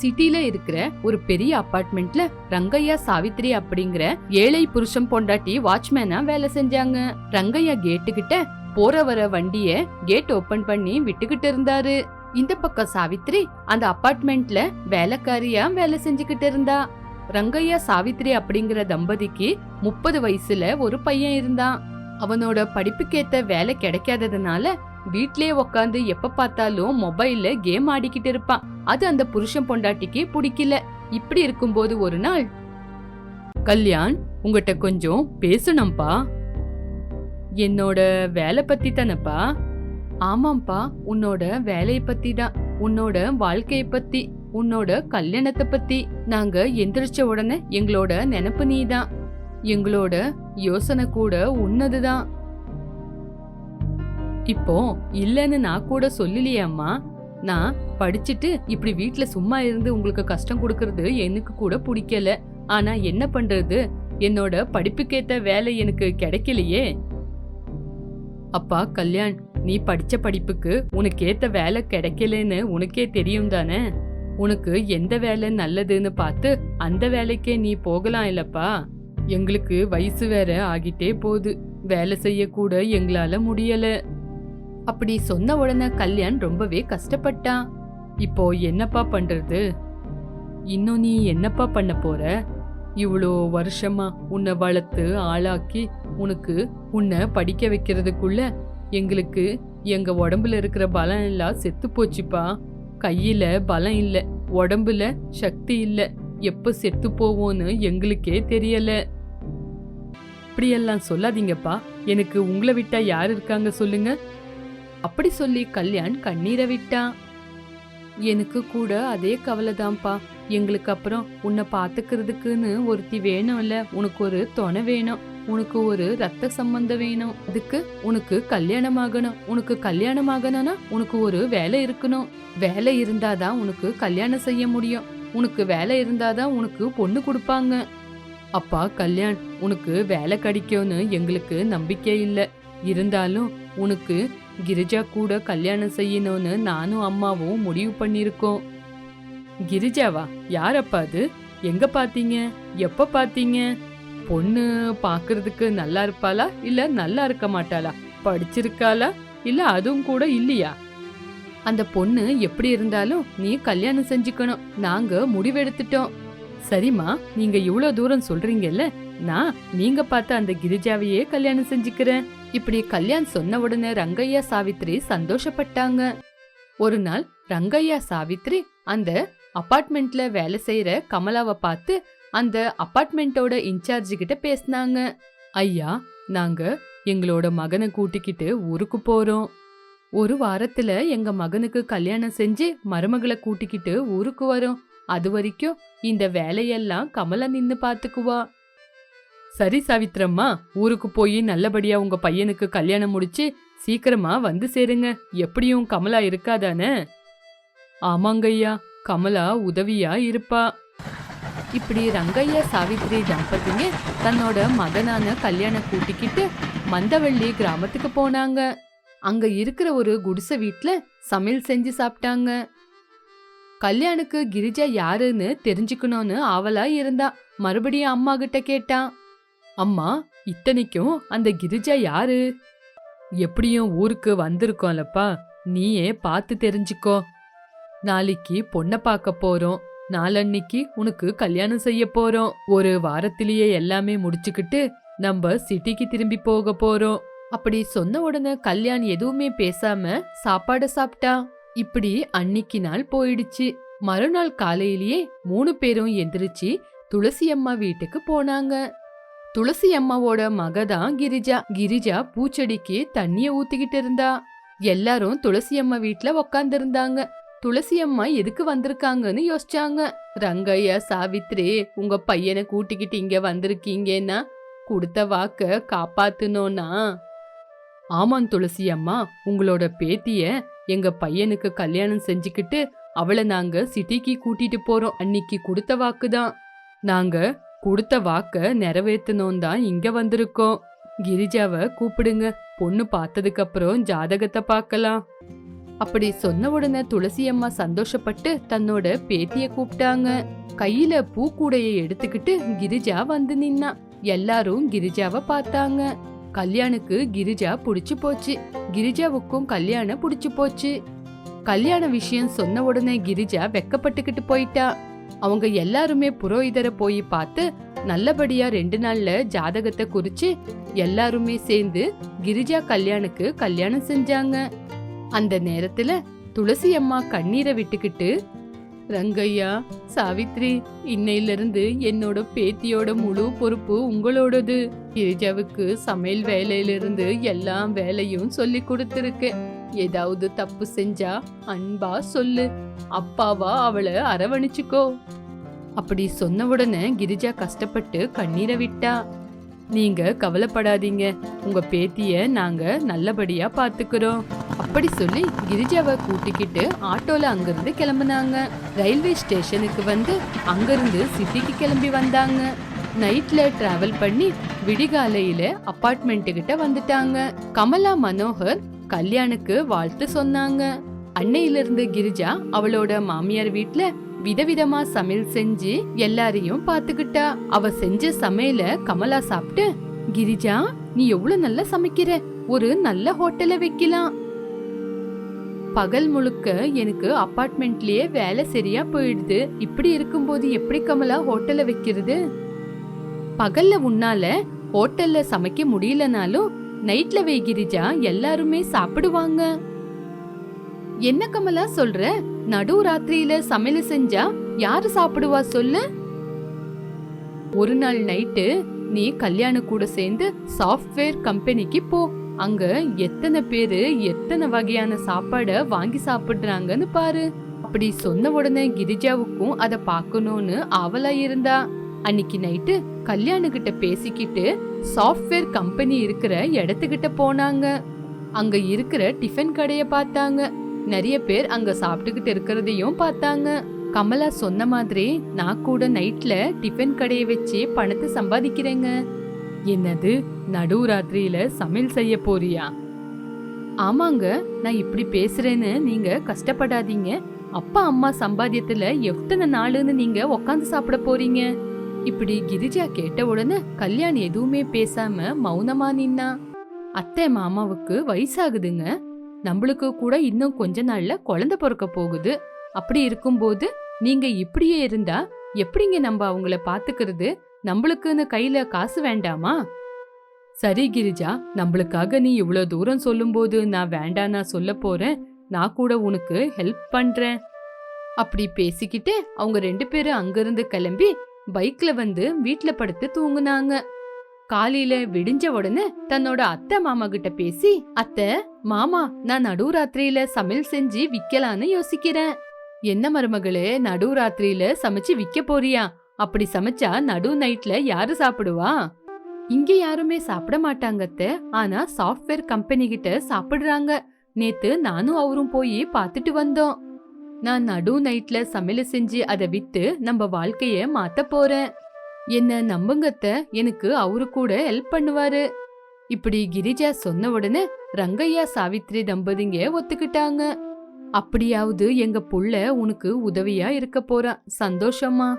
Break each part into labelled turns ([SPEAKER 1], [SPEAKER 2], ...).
[SPEAKER 1] சிட்டில இருக்கிற ஒரு பெரிய அபார்ட்மெண்ட்ல ரங்கையா சாவித்ரி அப்படிங்கிற ஏழை புருஷன் பொண்டாட்டி வாட்ச்மேனா வேலை செஞ்சாங்க. ரங்கையா கேட்டு கிட்ட போற வர வண்டிய கேட் ஓபன் பண்ணி விட்டுக்கிட்டு இருந்தாரு. இந்த பக்கம் சாவித்ரி அந்த அபார்ட்மெண்ட்ல வேலைக்காரியா வேலை செஞ்சுக்கிட்டு இருந்தா. ரங்கையா சாவித்ரி அப்படிங்கிற தம்பதிக்கு முப்பது வயசுல ஒரு பையன் இருந்தான். அவனோட படிப்புக்கேத்த வேலை கிடைக்காததுனால வீட்லயே உக்காந்து எப்ப பார்த்தாலும் மொபைல்ல கேம் ஆடிக்கிட்டு இருப்பான். அது அந்த புருஷன் பொண்டாட்டிக்கு பிடிக்கல. இப்படி இருக்கும்போது ஒரு நாள் கல்யாண் உங்ககிட்ட கொஞ்சம் பேசணும்பா. என்னோட வேலை பத்தி தானப்பா ஆமாம்ப்பா உன்னோட வேலைய பத்தி தான் உன்னோட வாழ்க்கைய பத்தி உன்னோட கல்யாணத்தை பத்தி. நாங்க எந்திரிச்ச உடனே எங்களோட நினப்பு நீதான். எங்களோட யோசனை கூட உன்னதுதான். இப்போ இல்லைன்னு நான் கூட சொல்லலையாம்மா நான் படிச்சுட்டு இப்படி வீட்டுல சும்மா இருந்து உங்களுக்கு கஷ்டம் கொடுக்கறது எனக்கு கூட பிடிக்கல. ஆனா என்ன பண்றது? என்னோட படிப்புக்கேத்த வேலை எனக்கு கிடைக்கலையே. அப்பா கல்யாண் நீ படிச்ச படிப்புக்கு உனக்கு ஏத்த வேலை கிடைக்கலன்னு உனக்கே தெரியும் தானே? உனக்கு எந்த வேலை நல்லதுன்னு பார்த்து அந்த வேலைக்கே நீ போகலாம் இல்லப்பா. எங்களுக்கு வயசு வேற ஆகிட்டே போகுது. வேலை செய்யக்கூட எங்களால முடியல. அப்படி சொன்ன உடனே கல்யாண் ரொம்பவே கஷ்டப்பட்டான் இப்போ என்னப்பா பண்றது? இன்னும் நீ என்னப்பா பண்ண போற? இவ்வளோ வருஷமா உன்னை வளர்த்து ஆளாக்கி உனக்கு உன்னை படிக்க வைக்கிறதுக்குள்ள எங்களுக்கு எங்க உடம்புல இருக்கிற பலம் எல்லாம் செத்து போச்சுப்பா. கையில பலம் இல்லை உடம்புல சக்தி இல்லை. எப்போ செத்து போவோன்னு எங்களுக்கே தெரியல. இப்படியெல்லாம் சொல்லாதீங்கப்பா. எனக்கு உங்களை விட்டா யார் இருக்காங்க சொல்லுங்க. அப்படி சொல்லி கல்யாண் கண்ணீரை விட்டான் எனக்கு கூட அதே கவலைதான்ப்பா. எங்களுக்கு அப்புறம் உன்னை பாத்துக்கிறதுக்குன்னு ஒருத்தி வேணும்ல. உனக்கு ஒரு துணை வேணும். உனக்கு ஒரு ரத்த சம்பந்தம் வேணும். அதுக்கு உனக்கு கல்யாணம் ஆகணும். உனக்கு கல்யாணம் ஆகணும்னா உனக்கு ஒரு வேலை இருக்கணும். வேலை இருந்தாதான் உனக்கு கல்யாணம் செய்ய முடியும். உனக்கு வேலை இருந்தாதான் உனக்கு பொண்ணு கொடுப்பாங்க. அப்பா கல்யாண் உனக்கு வேலை கிடைக்கும்னு எங்களுக்கு நம்பிக்கை இல்லை. இருந்தாலும் உனக்கு கிரிஜா கூட கல்யாணம் செய்யணும்னு நானும் அம்மாவும் முடிவு பண்ணிருக்கோம் கிரிஜாவா? யாரப்பா அது? எங்க பாத்தீங்க? எப்ப பாத்தீங்க? பொண்ணு பாக்குறதுக்கு நல்லா இருப்பாளா? இல்ல நல்லா இருக்க மாட்டாளா? படிச்சிருக்காளா? இல்ல அதுவும் கூட இல்லையா? அந்த பொண்ணு எப்படி இருந்தாலும் நீ கல்யாணம் செஞ்சுக்கணும். நாங்க முடிவெடுத்துட்டோம். சரிம்மா நீங்க இவ்வளவு தூரம் சொல்றீங்கல்ல? நான் நீங்க பார்த்த அந்த கிரிஜாவையே கல்யாணம் செஞ்சுக்கிறேன். இப்படி கல்யாண் சொன்ன உடனே ரங்கையா சாவித்ரி சந்தோஷப்பட்டாங்க. ஒரு நாள் ரங்கையா சாவித்ரி அந்த அபார்ட்மெண்ட்ல வேலை செய்யற கமலாவை பார்த்து அந்த அபார்ட்மெண்ட்டோட இன்சார்ஜ் கிட்ட பேசினாங்க. ஐயா நாங்க எங்களோட மகனை கூட்டிக்கிட்டு ஊருக்கு போறோம். ஒரு வாரத்துல எங்க மகனுக்கு கல்யாணம் செஞ்சு மருமகளை கூட்டிக்கிட்டு ஊருக்கு வரோம். அது வரைக்கும் இந்த வேலையெல்லாம் கமலா நின்னு பாத்துக்குவா. சரி சாவித்ரம்மா ஊருக்கு போய் நல்லபடியா உங்க பையனுக்கு கல்யாணம் முடிச்சு சீக்கிரமா வந்து சேருங்க. எப்படியும் கமலா இருக்காதானே? ஆமாங்கய்யா கமலா உதவியா இருப்பா. இப்படி ரங்கையா சாவித்ரி தம்பதிங்க தன்னோட மகனான கல்யாணம் கூட்டிக்கிட்டு மந்தவள்ளி கிராமத்துக்கு போனாங்க. அங்க இருக்கிற ஒரு குடிசை வீட்டுல சமையல் செஞ்சு சாப்பிட்டாங்க. கல்யாணுக்கு கிரிஜா யாருன்னு தெரிஞ்சுக்கணும்னு ஆவலா இருந்தா மறுபடியும் அம்மா கிட்ட. கேட்டான் அம்மா இத்தனைக்கும் அந்த கிரிஜா யாரு? எப்படியும் ஊருக்கு வந்திருக்கோம்லப்பா. நீயே பார்த்து தெரிஞ்சுக்கோ. நாளைக்கு பொண்ணை பார்க்க போறோம். நாளன்னைக்கு உனக்கு கல்யாணம் செய்ய போறோம். ஒரு வாரத்திலேயே எல்லாமே முடிச்சுக்கிட்டு நம்ம சிட்டிக்கு திரும்பி போக போறோம். அப்படி சொன்ன உடனே கல்யாண் எதுவுமே பேசாம சாப்பாடு சாப்பிட்டா? இப்படி அன்னைக்கு நாள் போயிடுச்சு. மறுநாள் காலையிலேயே மூணு பேரும் எந்திரிச்சு துளசி அம்மா வீட்டுக்கு போனாங்க. துளசி அம்மாவோட மக தான் கிரிஜா கிரிஜா பூச்செடிக்கு தண்ணிய ஊத்திக்கிட்டு இருந்தா. எல்லாரும் துளசி அம்மா வீட்ல உக்காந்துருந்தாங்க. துளசி அம்மா எதுக்கு வந்திருக்காங்கன்னு யோசிச்சாங்க. ரங்கையா சாவித்ரி உங்க பையனை கூட்டிக்கிட்டு இங்க வந்திருக்கீங்கன்னா கொடுத்த வாக்க காப்பாத்துனோனா ஆமாம் துளசி அம்மா உங்களோட பேத்திய எங்க பையனுக்கு கல்யாணம் செஞ்சுக்கிட்டு அவளை நாங்க சிட்டிக்கு கூட்டிட்டு போறோம். அன்னிக்கு கொடுத்த வாக்கு தான் நாங்க கொடுத்த வாக்க நிறைவேற்றணும் தான் இங்க வந்திருக்கோம். கிரிஜாவை கூப்பிடுங்க. பொண்ணு பார்த்ததுக்கு அப்புறம் ஜாதகத்தை பார்க்கலாம். அப்படி சொன்ன உடனே துளசி அம்மா சந்தோஷப்பட்டு தன்னோட பேத்திய கூப்பிட்டாங்க. கையில பூக்கூடைய எடுத்துக்கிட்டு கிரிஜா வந்து நின்னா. எல்லாரும் கிரிஜாவை பார்த்தாங்க. கல்யாணுக்கு கிரிஜா புடிச்சு போச்சு. கிரிஜாவுக்கும் கல்யாணம் புடிச்சு போச்சு. கல்யாண விஷயம் சொன்ன உடனே கிரிஜா வெக்கப்பட்டுக்கிட்டு போயிட்டா. அவங்க எல்லாருமே புரோகிதரை போய் பார்த்து நல்லபடியா ரெண்டு நாள்ல ஜாதகத்தை குறிச்சு எல்லாருமே சேர்ந்து கிரிஜா கல்யாணுக்கு கல்யாணம் செஞ்சாங்க. அந்த நேரத்துல துளசி அம்மா கண்ணீரை விட்டுக்கிட்டு ரங்கையா சாவித்ரி இன்னையில இருந்து என்னோட பேத்தியோட முழு பொறுப்பு உங்களோடது. கிரிஜாவுக்கு சமையல் வேலையிலிருந்து எல்லா வேலையும் சொல்லி கொடுத்துருக்கேன். ஏதாவது தப்பு செஞ்சா அன்பா சொல்லு. அப்பாவா அவளை அரவணைச்சுக்கோ. அப்படி சொன்ன உடனே கிரிஜா கஷ்டப்பட்டு கண்ணீரை விட்டா. நீங்க கவலைப்படாதீங்க. உங்க பேத்திய நாங்க நல்லபடியா பாத்துக்கிறோம். அப்படி சொல்லி கிரிஜாவை கூட்டிக்கிட்டு ஆட்டோல அங்கிருந்து கிளம்புனாங்க. ரயில்வே ஸ்டேஷனுக்கு வந்து அங்கிருந்து சிட்டிக்கு கிளம்பி வந்தாங்க. நைட்ல டிராவல் பண்ணி விடிகாலையில அப்பார்ட்மெண்ட் கிட்ட வந்துட்டாங்க. கமலா மனோகர் கல்யாணுக்கு வாழ்த்து சொன்னாங்க. அன்னையிலிருந்து கிரிஜா அவளோட மாமியார் வீட்ல விதவிதமா சமையல் செஞ்சு எல்லாரையும் பாத்துக்கிட்டா. அவ செஞ்ச சமையல கமலா சாப்பிட்டு கிரிஜா நீ எவ்வளவு நல்லா சமைக்கிற? ஒரு நல்ல ஹோட்டல வைக்கலாம். பகல் முழுக்க எனக்கு அப்பார்ட்மெண்ட்லயே வேலை சரியா போயிடுது. இப்படி இருக்கும்போது எப்படி கமலா ஹோட்டல வைக்கிறது? பகல்ல உன்னால ஹோட்டல்ல சமைக்க முடியலனாலும் நைட்ல வை கிரிஜா எல்லாருமே சாப்பிடுவாங்க. என்ன கமலா சொல்ற? நடு ராத்திரியில சமையல் செஞ்சா யாரு சாப்பிடுவா சொல்லு? ஒரு நாள் நைட்டு நீ கல்யாண கூட சேர்ந்து சாஃப்ட்வேர் கம்பெனிக்கு போ. அங்க எத்தனை பேரு எத்தனை வகையான சாப்பாட வாங்கி சாப்பிடுறாங்கன்னு பாரு. அப்படி சொன்ன உடனே கிரிஜாவுக்கும் அதை பார்க்கணும்னு ஆவலா இருந்தா. அன்னைக்கு நைட்டு கல்யாண கிட்ட பேசிக்கிட்டு சாஃப்ட்வேர் கம்பெனி இருக்கிற இடத்துக்கிட்ட போனாங்க. அங்க இருக்கிற டிஃபன் கடைய பார்த்தாங்க. நிறைய பேர் அங்க சாப்பிட்டுக்கிட்டு இருக்கிறதையும் பார்த்தாங்க. கமலா சொன்ன மாதிரி நான் கூட நைட்ல டிஃபன் கடையை வச்சு பணத்தை சம்பாதிக்கிறேங்க. என்னது நடுராத்திரியில சமையல் செய்ய போறியா? ஆமாங்க நான் இப்படி பேசுறேன்னு நீங்க கஷ்டப்படாதீங்க. அப்பா அம்மா சம்பாத்தியத்துல எத்தனை நாளுன்னு நீங்க உக்காந்து சாப்பிட போறீங்க? இப்படி கிரிஜா கேட்ட உடனே கல்யாண் எதுவுமே பேசாம மௌனமா நின்னா? அத்தை மாமாவுக்கு வயசாகுதுங்க. நம்மளுக்கு கூட இன்னும் கொஞ்ச நாள்ல குழந்தை பிறக்க போகுது. அப்படி இருக்கும்போது நீங்க இப்படியே இருந்தா எப்படிங்க நம்ம அவங்கள பாத்துக்கிறது? நம்மளுக்குன்னு கையில காசு வேண்டாமா? சரி கிரிஜா நம்மளுக்காக நீ இவ்வளோ தூரம் சொல்லும்போது நான் வேண்டானா சொல்ல போறேன். நான் கூட உனக்கு ஹெல்ப் பண்றேன். அப்படி பேசிக்கிட்டு அவங்க ரெண்டு பேரும் அங்கிருந்து கிளம்பி பைக்ல வந்து வீட்ல படுத்து தூங்குனாங்க. காலையில விடிஞ்ச உடனே தன்னோட அத்தை மாமா கிட்ட பேசி அத்தை மாமா நான் நடுராத்திரியில சமையல் செஞ்சு விக்கலான்னு யோசிக்கிறேன். என்ன மருமகளே நடுராத்திரியில சமைச்சு விக்க போறியா? அப்படி சமைச்சா நடு நைட்ல யாரு சாப்பிடுவா? இங்க யாருமே சாப்பிட மாட்டாங்க அத்தை. ஆனா சாஃப்ட்வேர் கம்பெனி கிட்ட சாப்பிடுறாங்க. நேத்து நானும் அவரும் போய் பார்த்துட்டு வந்தோம். நான் நடு நைட்ல சமையல் செஞ்சு அதை வித்து நம்ம வாழ்க்கைய மாத்த போறேன். என்ன நம்புங்கத்த எனக்கு அவரு கூட ஹெல்ப் பண்ணுவாரு. இப்படி கிரிஜா சொன்ன உடனே ரங்கையா சாவித்ரி தம்பதிங்க ஒத்துக்கிட்டாங்க. அப்படியாவது எங்க புள்ள உனக்கு உதவியா இருக்க போறான் சந்தோஷமா?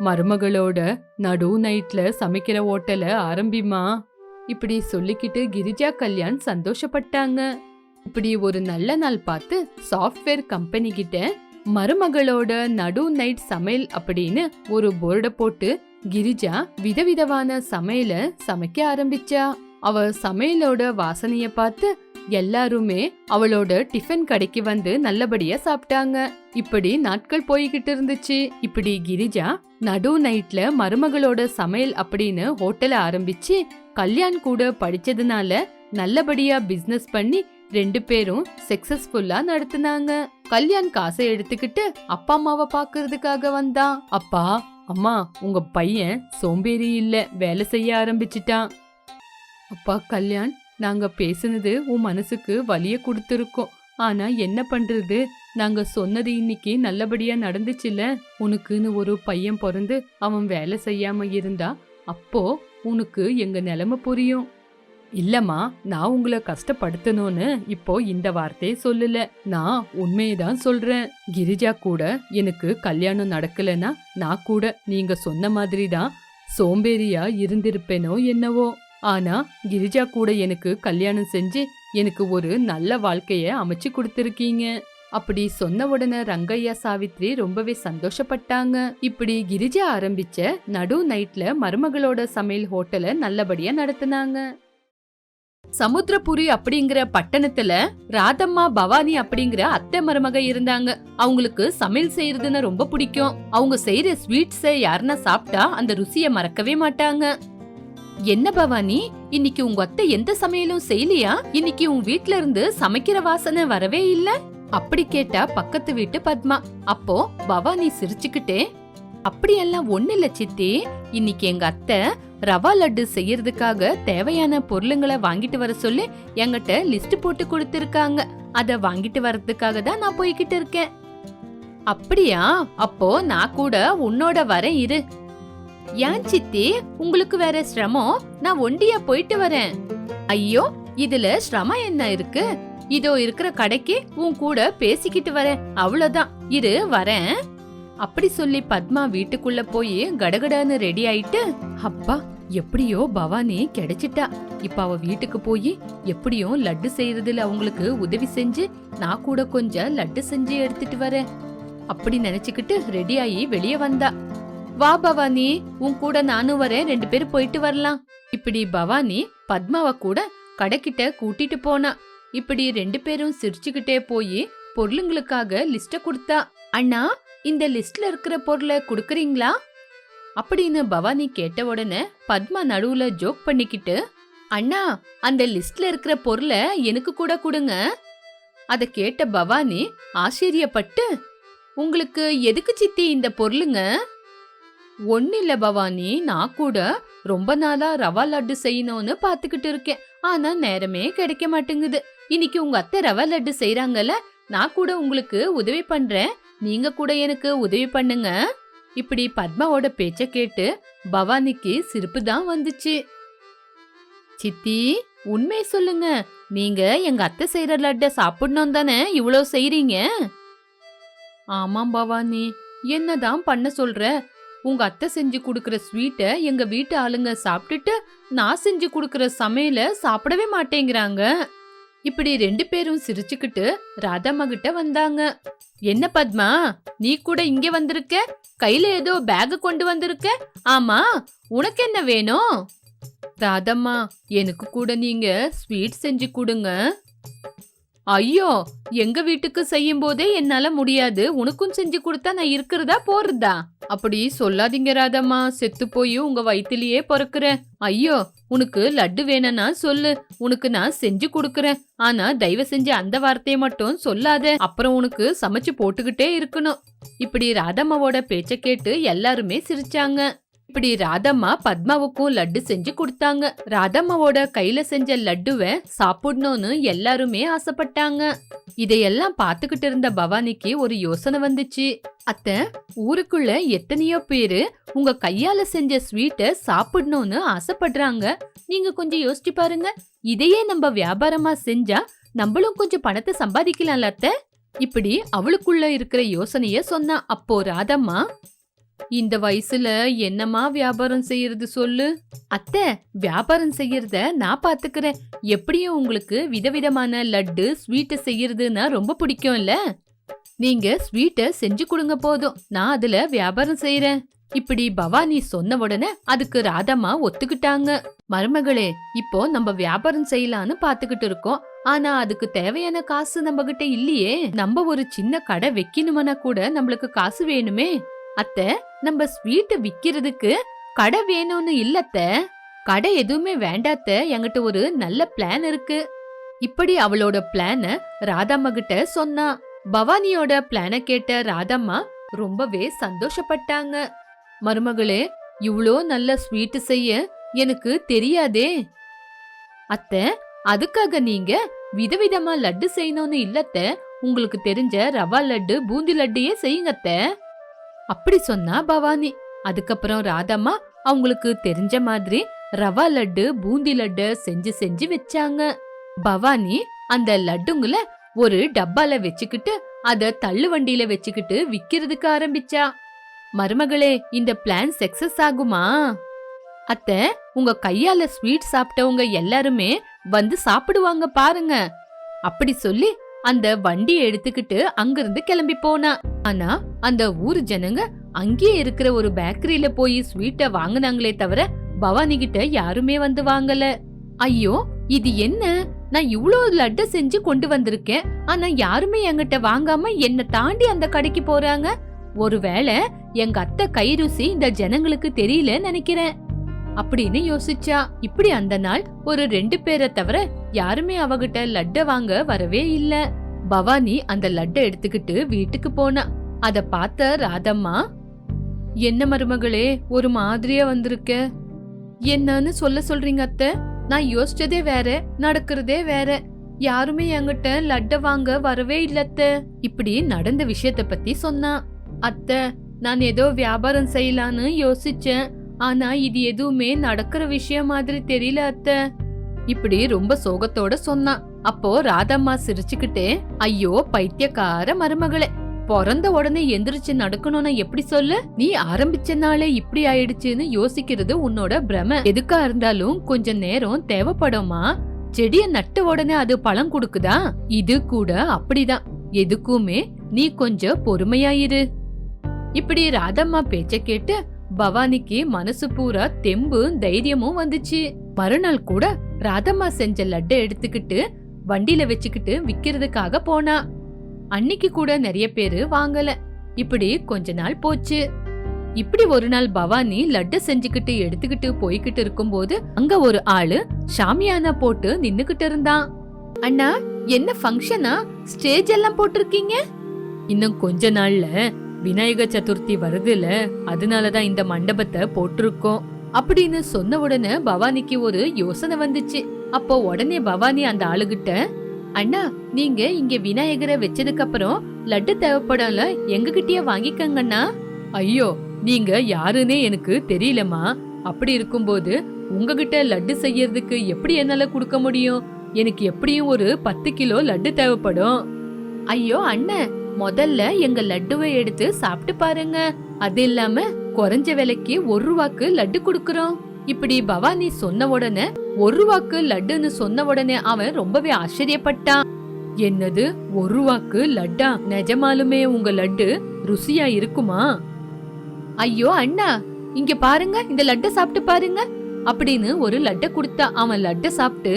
[SPEAKER 1] மருமகளோட நடு நைட்ல சமைக்கிற ஓட்டல ஆரம்பிமா? இப்படி சொல்லிக்கிட்டு கிரிஜா கல்யாண் சந்தோஷப்பட்டாங்க. இப்படி ஒரு நல்ல நாள் பார்த்து சாஃப்ட்வேர் கம்பெனி கிட்ட மருமகளோட நடு நைட் சமையல் அப்படின்னு ஒரு போர்டை போட்டு கிரிஜா விதவிதமான சமையல சமைக்க ஆரம்பிச்சா. அவ சமையலோட வாசனைய பார்த்து எல்லாருமே அவளோட டிஃபன் கடைக்கு வந்து நல்லபடியா சாப்பிட்டாங்க. இப்படி நாட்கள் போய்கிட்டு இருந்துச்சு. இப்படி கிரிஜா நடு நைட்ல மருமகளோட சமையல் அப்படின்னு ஹோட்டல ஆரம்பிச்சு கல்யாண் கூட படிச்சதுனால நல்லபடியா பிசினஸ் பண்ணி ரெண்டு பேரும் சக்சஸ்ஃபுல்லா நடத்துனாங்க. கல்யாண் காசை எடுத்துக்கிட்டு அப்பா அம்மாவை பாக்குறதுக்காக வந்தான். அப்பா அம்மா உங்க பையன் சோம்பேறி இல்ல வேலை செய்ய ஆரம்பிச்சிட்டான். அப்பா கல்யாண் நாங்க பேசுனது உன் மனசுக்கு வலிய கொடுத்துருக்கோம். ஆனா என்ன பண்றது? நாங்க சொன்னது இன்னைக்கு நல்லபடியா நடந்துச்சுல உனக்குன்னு ஒரு பையன் பிறந்து அவன் வேலை செய்யாம இருந்தா அப்போ உனக்கு எங்க நிலைமை புரியும்? இல்லம்மா நான் உங்களை கஷ்டப்படுத்தணும்னு இப்போ இந்த வார்த்தையை சொல்லல. நான் உண்மையை தான் சொல்றேன். கிரிஜா கூட எனக்கு கல்யாணம் நடக்கலனா நான் கூட நீங்க சொன்ன மாதிரி தான் சோம்பேறியா இருந்திருப்பேனோ என்னவோ. ஆனா கிரிஜா கூட எனக்கு கல்யாணம் செஞ்சு எனக்கு ஒரு நல்ல வாழ்க்கைய அமைச்சு கொடுத்துருக்கீங்க. அப்படி சொன்ன உடனே ரங்கையா சாவித்ரி ரொம்பவே சந்தோஷப்பட்டாங்க. இப்படி கிரிஜா ஆரம்பிச்ச நடு நைட்ல மருமகளோட சமையல் ஹோட்டலை நல்லபடியா நடத்தினாங்க. சமுத்திரபுரி அப்படிங்கிற பட்டணத்துல ராதம்மா பவானி அப்படிங்கிற அத்தை மருமக இருந்தாங்க. அவங்களுக்கு சமையல் செய்யறதுன்னா ரொம்ப பிடிக்கும். அவங்க செய்யற ஸ்வீட்ஸை யாருன்னா சாப்பிட்டா அந்த ருசிய மறக்கவே மாட்டாங்க. என்ன பவானி இன்னைக்கு உங்க அத்தை எந்த சமையலும் செய்யலையா? இன்னைக்கு உன் வீட்ல இருந்து சமைக்கிற வாசனை வரவே இல்ல? அப்படி கேட்டா பக்கத்து வீட்டு பத்மா. அப்போ பவானி சிரிச்சுக்கிட்டே அப்படியெல்லாம் ஒண்ணு இல்ல சித்தி. இன்னைக்கு எங்க அத்தை ரவா லட்டு செய்யறதுக்காக தேவையான பொருளுங்களை வாங்கிட்டு வர சொல்லி என்கிட்ட லிஸ்ட் போட்டு கொடுத்துருக்காங்க. அத வாங்கிட்டு வர்றதுக்காக தான் நான் போய்கிட்டு இருக்கேன். அப்படியா? அப்போ நான் கூட உன்னோட வரேன் இரு. ஏன் சித்தி? உங்களுக்கு வேற சிரமம்? நான் ஒண்டியா போயிட்டு வரேன். ஐயோ இதுல சிரமம் என்ன இருக்கு? இதோ இருக்கிற கடைக்கு உன் கூட பேசிக்கிட்டு வரேன். அவ்வளவுதான். இரு வரேன். அப்படி சொல்லி பத்மா வீட்டுக்குள்ள போய் கடகடான்னு ரெடி ஆயிட்டு அப்பா எப்படியோ பவானி கிடைச்சிட்டா. இப்ப அவ வீட்டுக்கு போய் எப்படியும் லட்டு செய்யறதுல அவங்களுக்கு உதவி செஞ்சு நான் கூட கொஞ்சம் லட்டு செஞ்சு எடுத்துட்டு வரேன். அப்படி நினைச்சுக்கிட்டு ரெடியாகி வெளியே வந்தா. வா பவானி உன் கூட நானும் வரேன் ரெண்டு பேரும் போயிட்டு வரலாம். இப்படி பவானி பத்மாவ கூட கடைக்கிட்ட கூட்டிட்டு போனா. இப்படி ரெண்டு பேரும் சிரிச்சுக்கிட்டே போய் பொருளுங்களுக்காக லிஸ்ட கொடுத்தா. அண்ணா இந்த லிஸ்ட்ல இருக்கிற பொருளை கொடுக்குறீங்களா? அப்படின்னு பவானி கேட்ட உடனே பத்மா நடுவுல ஜோக் பண்ணிக்கிட்டு அண்ணா அந்த லிஸ்ட்ல இருக்கிற பொருளை எனக்கு கூட கொடுங்க. அத கேட்ட பவானி ஆச்சரியப்பட்டு உங்களுக்கு எதுக்கு சித்தி இந்த பொருளுங்க? ஒன்னும் இல்ல பவானி நான் கூட ரொம்ப நாளா ரவா லட்டு செய்யணும்னு பாத்துக்கிட்டு இருக்கேன். ஆனா நேரமே கிடைக்க மாட்டேங்குது. இன்னைக்கு உங்க அத்தை ரவா லட்டு செய்யறாங்கல்ல நான் கூட உங்களுக்கு உதவி பண்றேன். நீங்க கூட எனக்கு உதவி பண்ணுங்க. இப்படி பத்மாவோட பேச்ச கேட்டு பவானிக்கு சிரிப்பு தான் வந்துச்சு. சித்தி உண்மை சொல்லுங்க. நீங்க எங்க அத்தை செய்யற லட்ட சாப்பிடணும் தானே இவ்வளோ செய்றீங்க? ஆமாம் பவானி. என்னதான் பண்ண சொல்ற? உங்க அத்தை செஞ்சு கொடுக்கற ஸ்வீட்டை எங்க வீட்டு ஆளுங்க சாப்பிட்டுட்டு நான் செஞ்சு கொடுக்கற சமையல சாப்பிடவே மாட்டேங்கிறாங்க. இப்படி ரெண்டு பேரும் சிரிச்சுக்கிட்டு ராதாம்மா கிட்ட வந்தாங்க. என்ன பத்மா? நீ கூட இங்க வந்திருக்க? கையில ஏதோ பேக் கொண்டு வந்திருக்க? ஆமா உனக்கு என்ன வேணும்? ராதம்மா எனக்கு கூட நீங்க ஸ்வீட் செஞ்சு கொடுங்க. ஐயோ எங்க வீட்டுக்கு செய்யும் போதே என்னால முடியாது. உனக்கும் செஞ்சு கொடுத்தா நான் இருக்கிறதா போறதா? அப்படி சொல்லாதீங்க ராதம்மா. செத்து போய் உங்க வயித்திலேயே பிறக்குறேன். ஐயோ உனக்கு லட்டு வேணும்னா சொல்லு. உனக்கு நான் செஞ்சு கொடுக்கறேன். ஆனா தயவு செஞ்சு அந்த வார்த்தையை மட்டும் சொல்லாத. அப்புறம் உனக்கு சமைச்சு போட்டுக்கிட்டே இருக்கணும். இப்படி ராதம்மாவோட பேச்ச கேட்டு எல்லாருமே சிரிச்சாங்க. இப்படி ராதம்மா பத்மாவுக்கும் லட்டு செஞ்சு கொடுத்தாங்க. ராதம்மாவோட கையில செஞ்ச லட்டுவை சாப்பிடணும்னு எல்லாருமே ஆசைப்பட்டாங்க. இதையெல்லாம் பார்த்துக்கிட்டு இருந்த பவானிக்கு ஒரு யோசனை வந்துச்சு. அத்தை ஊருக்குள்ள எத்தனையோ பேரு உங்க கையால செஞ்ச ஸ்வீட்டை சாப்பிடணும்னு ஆசைப்படுறாங்க. நீங்க கொஞ்சம் யோசிச்சு பாருங்க. இதையே நம்ம வியாபாரமா செஞ்சா நம்மளும் கொஞ்சம் பணத்தை சம்பாதிக்கலாம்ல அத்தை? இப்படி அவளுக்குள்ள இருக்கிற யோசனைய சொன்னா அப்போ ராதம்மா இந்த வயசுல என்னமா வியாபாரம் செய்யறது சொல்லு? அத்தை வியாபாரம் செய்யறத நான் பாத்துக்கிறேன். எப்படியும் உங்களுக்கு விதவிதமான லட்டு ஸ்வீட்டை செய்யறதுன்னா ரொம்ப பிடிக்கும்ல? நீங்க ஸ்வீட்டை செஞ்சு கொடுங்க போதும். நான் அதுல வியாபாரம் செய்யறேன். இப்படி பவானி சொன்ன உடனே அதுக்கு ராதம்மா ஒத்துக்கிட்டாங்க. மருமகளே இப்போ நம்ம வியாபாரம் செய்யலான்னு பாத்துக்கிட்டு இருக்கோம். ஆனா அதுக்கு தேவையான காசு நம்ம கிட்ட இல்லையே. நம்ம ஒரு சின்ன கடை வைக்கணுமனா கூட நம்மளுக்கு காசு வேணுமே. அத்தை நம்ம ஸ்வீட் விக்கிறதுக்கு கடை வேணும்னு இல்லத்த. கடை எதுவுமே வேண்டாத்த என்கிட்ட ஒரு நல்ல பிளான் இருக்கு. இப்படி அவளோட பிளான ராதாம்மா கிட்ட சொன்னா. பவானியோட பிளான கேட்ட ராதாம்மா ரொம்பவே சந்தோஷப்பட்டாங்க. மருமகளே இவ்ளோ நல்ல ஸ்வீட் செய்ய எனக்கு தெரியாதே. அத்தை அதுக்காக நீங்க விதவிதமா லட்டு செய்யணும்னு இல்லத்த. உங்களுக்கு தெரிஞ்ச ரவா லட்டு பூந்தி லட்டுயே செய்யுங்க அத்தை. அப்படி சொன்னா பவானி. அதுக்கப்புறம் ராதம்மா அவங்களுக்கு தெரிஞ்ச மாதிரி ரவா லட்டு பூந்தி லட்டு செஞ்சு செஞ்சு வச்சாங்க. பவானி அந்த லட்டுங்கள ஒரு டப்பால வச்சுக்கிட்டு அத தள்ளு வண்டியில வச்சுக்கிட்டு விக்கிறதுக்கு ஆரம்பிச்சா. மருமகளே இந்த பிளான் சக்சஸ் ஆகுமா? அத்தை உங்க கையால ஸ்வீட் சாப்பிட்டவங்க எல்லாருமே வந்து சாப்பிடுவாங்க பாருங்க. அப்படி சொல்லி அந்த வண்டியை எடுத்துக்கிட்டு அங்கிருந்து கிளம்பி போனா. ஆனா அந்த ஊர் ஜனங்க அங்கேயே இருக்கிற ஒரு பேக்கரியில போய் ஸ்வீட்டை வாங்குனாங்களே தவிர பவானி கிட்ட யாருமே வந்து வாங்கல. ஐயோ இது என்ன? நான் இவ்ளோ லட்டு செஞ்சு கொண்டு வந்திருக்கேன். ஆனா யாருமே என்கிட்ட வாங்காம என்ன தாண்டி அந்த கடைக்கு போறாங்க. ஒருவேளை எங்க அத்தை கை ருசி இந்த ஜனங்களுக்கு தெரியல நினைக்கிறேன். அப்படின்னு யோசிச்சா இப்படி அந்த நாள் ஒரு ரெண்டு பேரை தவிர யாருமே அவகிட்ட லட்ட வாங்க வரவே இல்ல. பவானி அந்த லட்டை எடுத்துக்கிட்டு வீட்டுக்கு போனா. அத பார்த்த ராதம்மா என்ன மருமகளே ஒரு மாதிரியா வந்திருக்க? என்னன்னு சொல்ல சொல்றீங்க அத்தை? நான் யோசிச்சதே வேற நடக்கிறதே வேற. யாருமே என்கிட்ட லட்ட வாங்க வரவே இல்லத்த அத்தை. இப்படி நடந்த விஷயத்த பத்தி சொன்னா. அத்தை நான் ஏதோ வியாபாரம் செய்யலான்னு யோசிச்சேன். ஆனா இது எதுவுமே நடக்கிற விஷயம் மாதிரி தெரியல அத்தை. இப்படி ரொம்ப சோகத்தோட சொன்னான் அப்போ ராதம்மா சிரிச்சுக்கிட்டே ஐயோ பைத்தியக்கார மருமகளே பிறந்த உடனே எந்திரிச்சு நடக்கணும்னா எப்படி சொல்லு? நீ ஆரம்பிச்ச நாளே இப்படி ஆயிடுச்சுன்னு யோசிக்கிறது உன்னோட பிரம. எதுக்கா இருந்தாலும் கொஞ்ச நேரம் தேவைப்படுமா செடிய நட்ட உடனே அது பழம் கொடுக்குதா? இது கூட அப்படிதான். எதுக்குமே நீ கொஞ்சம் பொறுமையாயிரு இப்படி ராதம்மா பேச்ச கேட்டு பவானிக்கு மனசு பூரா தெம்பும் தைரியமும் வந்துச்சு. மறுநாள் கூட ராதம்மா செஞ்ச லட்டை எடுத்துக்கிட்டு வண்டியில வச்சுக்கிட்டு விக்கிறதுக்காக போனா. அன்னைக்கு கூட நிறைய பேரு வாங்கல. இப்படி கொஞ்ச நாள் போச்சு. இப்படி ஒரு நாள் பவானி லட்டு செஞ்சுக்கிட்டு எடுத்துக்கிட்டு போய்கிட்டு இருக்கும்போது அங்க ஒரு ஆளு ஷாமியானா போட்டு நின்னுகிட்டு இருந்தான். அண்ணா என்ன ஃபங்க்ஷனா ஸ்டேஜ் எல்லாம் போட்டிருக்கீங்க? இன்னும் கொஞ்ச நாள்ல விநாயக சதுர்த்தி வருதுல அதனாலதான் இந்த மண்டபத்தை போட்டிருக்கோம். அப்படின்னு சொன்ன உடனே பவானிக்கு ஒரு யோசனை வந்துச்சு. அப்போ உடனே பவானி அந்த ஆளுகிட்ட அண்ணா நீங்க இங்க விநாயகரை வச்சதுக்கு அப்புறம் லட்டு தேவைப்படல எங்ககிட்டயே வாங்கிக்கங்கண்ணா. ஐயோ நீங்க யாருன்னே எனக்கு தெரியலமா அப்படி இருக்கும்போது உங்ககிட்ட லட்டு செய்யறதுக்கு எப்படி என்னால கொடுக்க முடியும்? எனக்கு எப்படியும் ஒரு பத்து கிலோ லட்டு தேவைப்படும். ஐயோ அண்ணன் முதல்ல எங்க லட்டுவை எடுத்து சாப்பிட்டு பாருங்க. அது இல்லாம குறைஞ்ச விலைக்கு ஒரு ரூபாக்கு லட்டு குடுக்கறோம். இப்படி பவானி சொன்ன உடனே ஒரு ரூபாக்கு லட்டுன்னு சொன்ன உடனே அவன் ரொம்பவே ஆச்சரியப்பட்டான். என்னது ஒரு ரூபாக்கு லட்டா? நிஜமாலுமே உங்க லட்டு ருசியா இருக்குமா? ஐயோ அண்ணா இங்க பாருங்க இந்த லட்டை சாப்பிட்டு பாருங்க அப்படின்னு ஒரு லட்டை கொடுத்தா அவன் லட்டை சாப்பிட்டு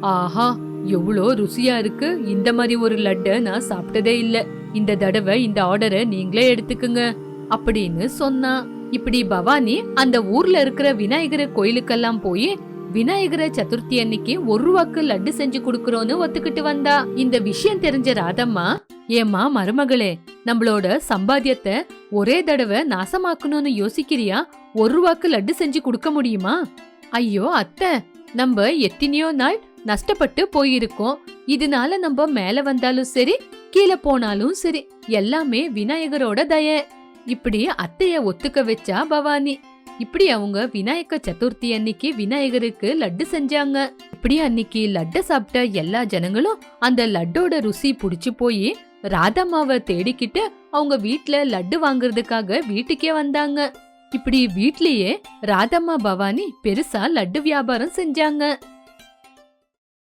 [SPEAKER 1] ஆஹா எவ்வளோ ருசியா இருக்கு இந்த மாதிரி ஒரு லட்டை நான் சாப்பிட்டதே இல்லை. இந்த தடவை இந்த ஆர்டரை நீங்களே எடுத்துக்குங்க அப்படின்னு சொன்னான் இப்படி பவானி அந்த ஊர்ல இருக்கிற விநாயகர் கோயிலுக்கெல்லாம் போய் விநாயகர சதுர்த்தி அன்னைக்கு ஒரு ரூபாக்கு லட்டு செஞ்சு குடுக்கறோம்னு ஒத்துக்கிட்டு வந்தா. இந்த விஷயம் தெரிஞ்ச ராதம்மா ஏமா மருமகளே நம்மளோட சம்பாத்தியத்தை ஒரே தடவை நாசமாக்கணும்னு யோசிக்கிறியா? ஒரு ரூபாக்கு லட்டு செஞ்சு கொடுக்க முடியுமா? ஐயோ அத்தை நம்ம எத்தனையோ நாள் நஷ்டப்பட்டு போயிருக்கோம். இதனால நம்ம மேல வந்தாலும் சரி கீழே போனாலும் சரி எல்லாமே விநாயகரோட தய. இப்படி அத்தைய ஒத்துக்க வச்சா பவானி. இப்படி அவங்க விநாயக சதுர்த்தி அன்னைக்கு விநாயகருக்கு லட்டு செஞ்சாங்க. இப்படி அன்னைக்கு லட்டை சாப்பிட்ட எல்லா ஜனங்களும் அந்த லட்டோட ருசி புடிச்சு போய் ராதம்மாவை தேடிக்கிட்டு அவங்க வீட்ல லட்டு வாங்குறதுக்காக வீட்டுக்கே வந்தாங்க. இப்படி வீட்லயே ராதம்மா பவானி பெருசா லட்டு வியாபாரம் செஞ்சாங்க.